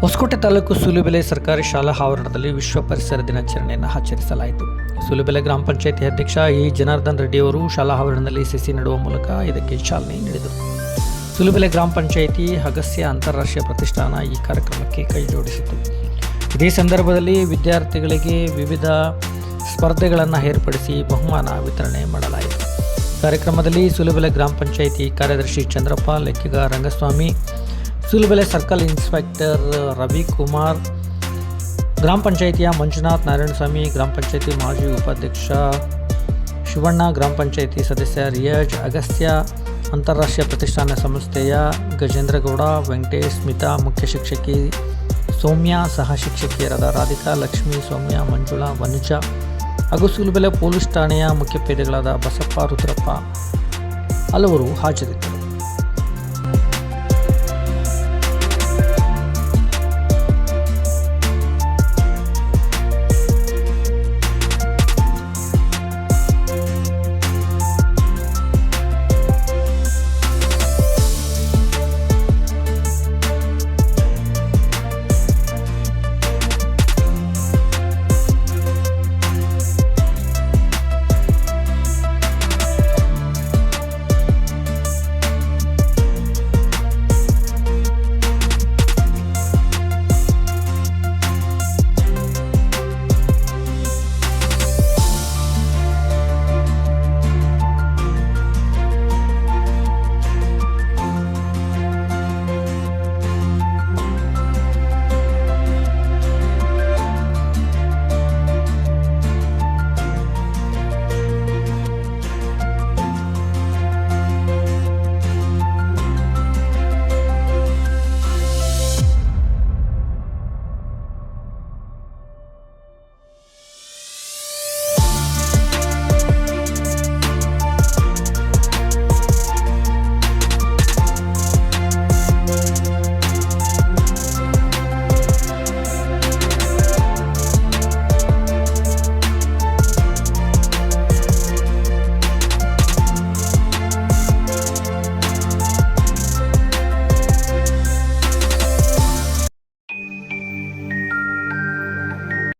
ಹೊಸಕೋಟೆ ತಾಲೂಕು ಸುಲುಬೆಲೆ ಸರ್ಕಾರಿ ಶಾಲಾ ಆವರಣದಲ್ಲಿ ವಿಶ್ವ ಪರಿಸರ ದಿನಾಚರಣೆಯನ್ನು ಆಚರಿಸಲಾಯಿತು. ಸುಲುಬೆಲೆ ಗ್ರಾಮ ಪಂಚಾಯತಿ ಅಧ್ಯಕ್ಷ ಇ ಜನಾರ್ದನ್ ರೆಡ್ಡಿ ಅವರು ಶಾಲಾ ಆವರಣದಲ್ಲಿ ಸಸಿ ನೆಡುವ ಮೂಲಕ ಇದಕ್ಕೆ ಚಾಲನೆ ನೀಡಿದರು. ಸುಲುಬೆಲೆ ಗ್ರಾಮ ಪಂಚಾಯಿತಿ ಅಗಸ್ಯ ಅಂತಾರಾಷ್ಟ್ರೀಯ ಪ್ರತಿಷ್ಠಾನ ಈ ಕಾರ್ಯಕ್ರಮಕ್ಕೆ ಕೈ ಜೋಡಿಸಿತು. ಇದೇ ಸಂದರ್ಭದಲ್ಲಿ ವಿದ್ಯಾರ್ಥಿಗಳಿಗೆ ವಿವಿಧ ಸ್ಪರ್ಧೆಗಳನ್ನು ಏರ್ಪಡಿಸಿ ಬಹುಮಾನ ವಿತರಣೆ ಮಾಡಲಾಯಿತು. ಕಾರ್ಯಕ್ರಮದಲ್ಲಿ ಸುಲುಬೆಲೆ ಗ್ರಾಮ ಪಂಚಾಯಿತಿ ಕಾರ್ಯದರ್ಶಿ ಚಂದ್ರಪ್ಪ, ಲೆಕ್ಕಿಗ ರಂಗಸ್ವಾಮಿ ಸುಲುಬೆಲೆ ಸರ್ಕಲ್ ಇನ್ಸ್ಪೆಕ್ಟರ್ ರವಿಕುಮಾರ್, ಗ್ರಾಮ ಪಂಚಾಯಿತಿಯ ಮಂಜುನಾಥ್ ನಾರಾಯಣಸ್ವಾಮಿ, ಗ್ರಾಮ ಪಂಚಾಯಿತಿ ಮಾಜಿ ಉಪಾಧ್ಯಕ್ಷ ಶಿವಣ್ಣ, ಗ್ರಾಮ ಪಂಚಾಯಿತಿ ಸದಸ್ಯ ರಿಯಾಜ್ ಅಗಸ್ತ್ಯ, ಅಂತಾರಾಷ್ಟ್ರೀಯ ಪ್ರತಿಷ್ಠಾನ ಸಂಸ್ಥೆಯ ಗಜೇಂದ್ರಗೌಡ, ವೆಂಕಟೇಶ್ ಸ್ಮಿತಾ, ಮುಖ್ಯ ಶಿಕ್ಷಕಿ ಸೌಮ್ಯ, ಸಹ ಶಿಕ್ಷಕಿಯರಾದ ರಾಧಿಕಾ, ಲಕ್ಷ್ಮಿ, ಸೌಮ್ಯ, ಮಂಜುಳಾ, ವನುಜ ಹಾಗೂ ಸೂಲುಬೆಲೆ ಪೊಲೀಸ್ ಠಾಣೆಯ ಮುಖ್ಯಪೇದೆಗಳಾದ ಬಸಪ್ಪ, ರುದ್ರಪ್ಪ ಹಲವರು ಹಾಜರಿದ್ದರು.